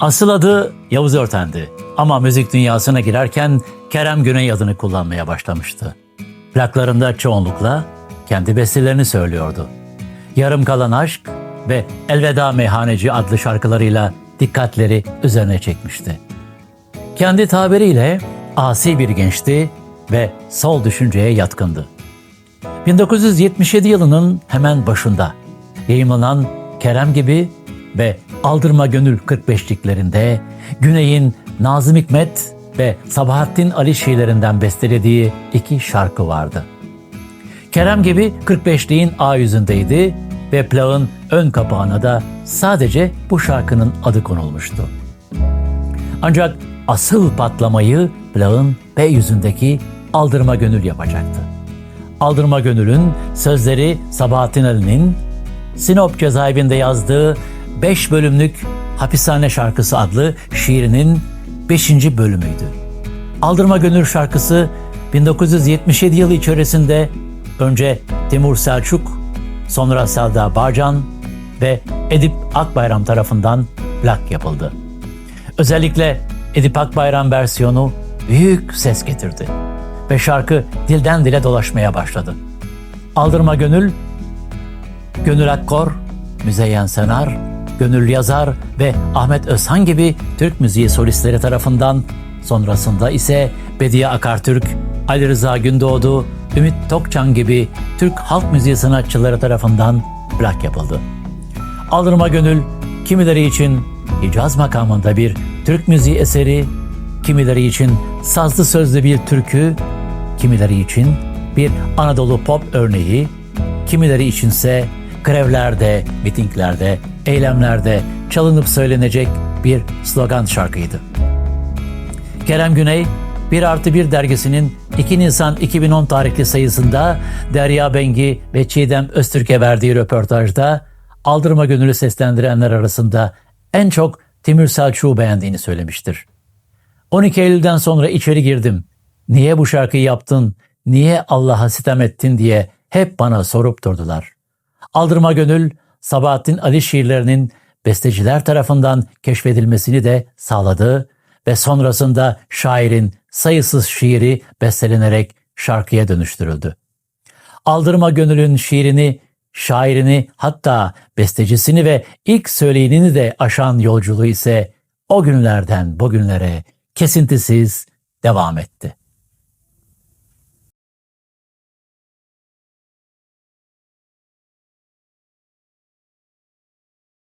Asıl adı Yavuz Örten'di ama müzik dünyasına girerken Kerem Güney adını kullanmaya başlamıştı. Plaklarında çoğunlukla kendi bestelerini söylüyordu. Yarım Kalan Aşk ve Elveda Meyhaneci adlı şarkılarıyla dikkatleri üzerine çekmişti. Kendi tabiriyle asi bir gençti ve sol düşünceye yatkındı. 1977 yılının hemen başında yayımlanan Kerem gibi ve Aldırma Gönül 45'liklerinde Güney'in Nazım Hikmet ve Sabahattin Ali şiirlerinden bestelediği iki şarkı vardı. Kerem gibi 45'liğin A yüzündeydi ve plağın ön kapağına da sadece bu şarkının adı konulmuştu. Ancak asıl patlamayı plağın B yüzündeki Aldırma Gönül yapacaktı. Aldırma Gönül'ün sözleri Sabahattin Ali'nin Sinop cezaevinde yazdığı 5 bölümlük Hapishane Şarkısı adlı şiirinin 5. bölümüydü. Aldırma Gönül şarkısı 1977 yılı içerisinde önce Timur Selçuk, sonra Selda Bağcan ve Edip Akbayram tarafından plak yapıldı. Özellikle Edip Akbayram versiyonu büyük ses getirdi ve şarkı dilden dile dolaşmaya başladı. Aldırma Gönül, Gönül Akkor, Müzeyyen Senar, Gönül Yazar ve Ahmet Özhan gibi Türk müziği solistleri tarafından sonrasında ise Bediye Akartürk, Ali Rıza Gündoğdu, Ümit Tokçan gibi Türk halk müziği sanatçıları tarafından plak yapıldı. Aldırma Gönül kimileri için Hicaz makamında bir Türk müziği eseri, kimileri için sazlı sözlü bir türkü, kimileri için bir Anadolu pop örneği, kimileri içinse grevlerde, mitinglerde, eylemlerde çalınıp söylenecek bir slogan şarkıydı. Kerem Güney, 1 artı 1 dergisinin 2 Nisan 2010 tarihli sayısında Derya Bengi ve Çiğdem Öztürk'e verdiği röportajda Aldırma Gönül'ü seslendirenler arasında en çok Timur Selçuk'u beğendiğini söylemiştir. 12 Eylül'den sonra içeri girdim. Niye bu şarkıyı yaptın, niye Allah'a sitem ettin diye hep bana sorup durdular. Aldırma Gönül, Sabahattin Ali şiirlerinin besteciler tarafından keşfedilmesini de sağladı ve sonrasında şairin sayısız şiiri bestelenerek şarkıya dönüştürüldü. Aldırma Gönül'ün şiirini, şairini hatta bestecisini ve ilk söyleyenini de aşan yolculuğu ise o günlerden bugünlere kesintisiz devam etti.